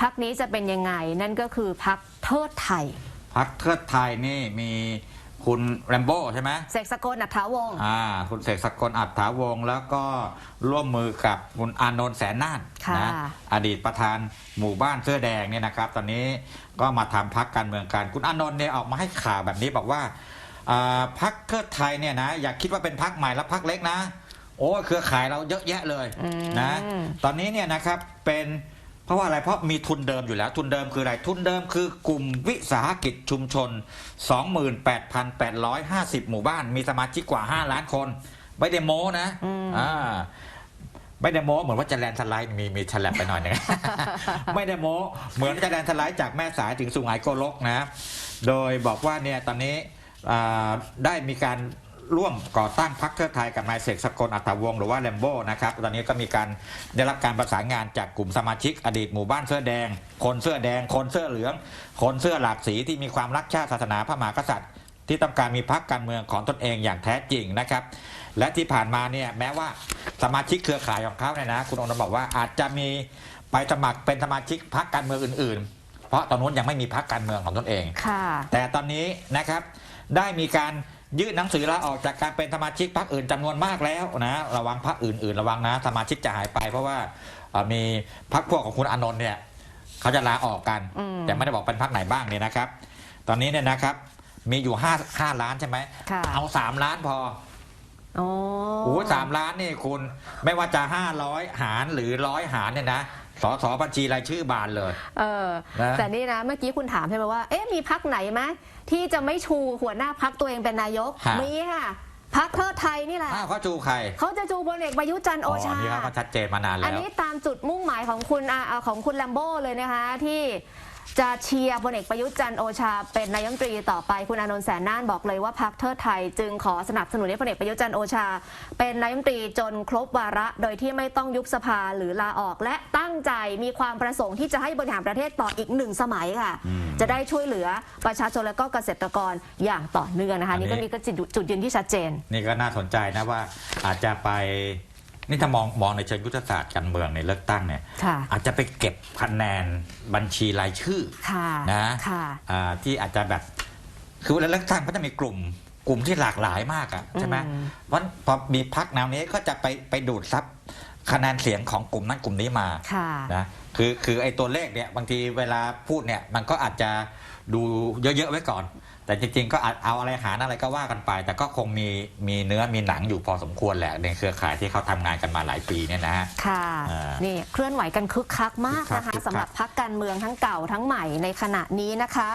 พักนี้จะเป็นยังไงนั่นก็คือพักเทิดไทย พักเทิดไทยนี่มีคุณแรมโบ้ใช่ไหมเสกสกลอัฐาวงศ์อ่าคุณเสกสกลอัฏฐาวงศ์แล้วก็ร่วมมือกับคุณอานนท์แสนนาฏค่ะนะอดีตประธานหมู่บ้านเสื้อแดงเนี่ยนะครับ ตอนนี้ก็มาทำพักการเมืองกัน คุณอานนท์เนี่ยออกมาให้ข่าวแบบนี้บอกว่าอ่าพักเทิดไทยเนี่ยนะ อย่าคิดว่าเป็นพักใหม่แล้วพักเล็กนะ โอ้เครือข่ายเราเยอะแยะเลยอืมนะ ตอนนี้เนี่ยนะครับเป็นเพ ราะว่าอะไรเพราะมีทุนเดิมอยู่แล้ว ทุนเดิมคืออะไรทุนเดิมคือกลุ่มวิสาหกิจชุมชน 28,850 หมู่บ้าน มีสมาชิกกว่า 5 ล้านคน ไม่ได้โม้นะอืมอ่าไม่ได้โม้เหมือนว่าจะแลนด์สไลด์มีมีฉลับไปหน่อยหนึงไม่ได้โม้เหมือนจะแลนด์สไลด์จากแม่สายถึงสุไหงโกลกนะ โดยบอกว่าเนี่ยตอนนี้อ่าได้มีการ ร่วมก่อตั้งพรรคเพื่อไทยกับนายเสกสกลอัตถวงศ์หรือว่าแลมโบ้นะครับตอนนี้ก็มีการได้รับการประสานงานจากกลุ่มสมาชิก อดีตหมู่บ้านเสื้อแดง คนเสื้อแดง คนเสื้อเหลือง คนเสื้อหลากสีที่มีความรักชาติศาสนาพระมหากษัตริย์ ที่ต้องการมีพรรคการเมืองของตนเองอย่างแท้จริงนะครับและที่ผ่านมาเนี่ยแม้ว่าสมาชิกเครือข่ายของเขาเนี่ยนะคุณอนนท์บอกว่าอาจจะมีไปสมัครเป็นสมาชิกพรรคการเมืองอื่นๆ เพราะตอนนู้นยังไม่มีพรรคการเมืองของตนเองค่ะแต่ตอนนี้นะครับได้มีการ ยื่นหนังสือลาออกจากการเป็นสมาชิกพรรคอื่นจำนวนมากแล้วนะระวังพรรคอื่นๆ ระวังนะสมาชิกจะหายไป เพราะว่าเอ่อมีพรรคพวกของคุณอานนท์เนี่ยเขาจะลาออกกันอืมแต่ไม่ได้บอกเป็นพรรคไหนบ้างเนี่ยนะครับ ตอนนี้เนี่ยนะครับ มีอยู่5 5ล้านใช่ไหมค่ะเอา3ล้านพอโอ้โอ้สามล้านนี่คุณไม่ว่าจะ500หารหรือร้อยหารเนี่ยนะ สสบัญชีรายชื่อบานเลย เออนะแต่นี่นะ เมื่อกี้คุณถามใช่ไหมว่าเอ๊ะมีพักไหนไหมที่จะไม่ชูหัวหน้าพักตัวเองเป็นนายกฮะ มีค่ะพักเทิดไทยนี่แหละอ้าวเขาจูใครเขาจะจูพลเอกประยุทธ์จันทร์โอชา นี่เขาก็ชัดเจนมานานอัแล้นวนี้ตามจุดมุ่งหมายของคุณอาอ่าของคุณแลมโบ้เลยนะคะที่ จะเชียร์พลเอกประยุทธ์จันโอชา เป็นนายกรัฐมนตรีต่อไปคุณอานนท์แสนน่านบอกเลยว่าพรรคเทิดไทย จึงขอสนับสนุนให้พลเอกประยุทธ์จันโอชา เป็นนายกรัฐมนตรีจนครบวาระ โดยที่ไม่ต้องยุบสภาหรือลาออก และตั้งใจมีความประสงค์ที่จะให้บริหารประเทศต่ออีกหนึ่งสมัยค่ะ จะได้ช่วยเหลือประชาชนและก็เกษตรกรอย่างต่อเนื่องนะคะนนี้นี่ก็นี่ก็จุดยืนที่ชัดเจน นี่ก็น่าสนใจนะว่าอาจจะไป นี่ถ้ามองมองในเชิงยุทธศาสตร์การเมืองในเลือกตั้งเนี่ยค่ะอาจจะไปเก็บคะแนนบัญชีรายชื่อค่ะนะค่ะอ่าที่อาจจะแบบคือเวลาเลือกตั้งก็จะมีกลุ่มกลุ่มที่หลากหลายมากอะใช่ไหมอืม เพราะพอมีพักแนวนี้ก็จะไปไปดูดซับคะแนนเสียงของกลุ่มนั้นกลุ่มนี้มา ค่ะ นะคือคือไอ้ตัวเลขเนี่ยบางทีเวลาพูดเนี่ยมันก็อาจจะดูเยอะๆไว้ก่อน แต่จริงๆก็อาจเอาอะไรหารอะไรก็ว่ากันไป แต่ก็คงมีมีเนื้อมีหนังอยู่พอสมควรแหละในเครือข่ายที่เขาทำงานกันมาหลายปีเนี่ยนะฮะค่ะอ่านี่เคลื่อนไหวกันคึกคักมากคึกคักนะคะคึกคักสำหรับพักการเมืองทั้งเก่าทั้งใหม่ในขณะนี้นะคะ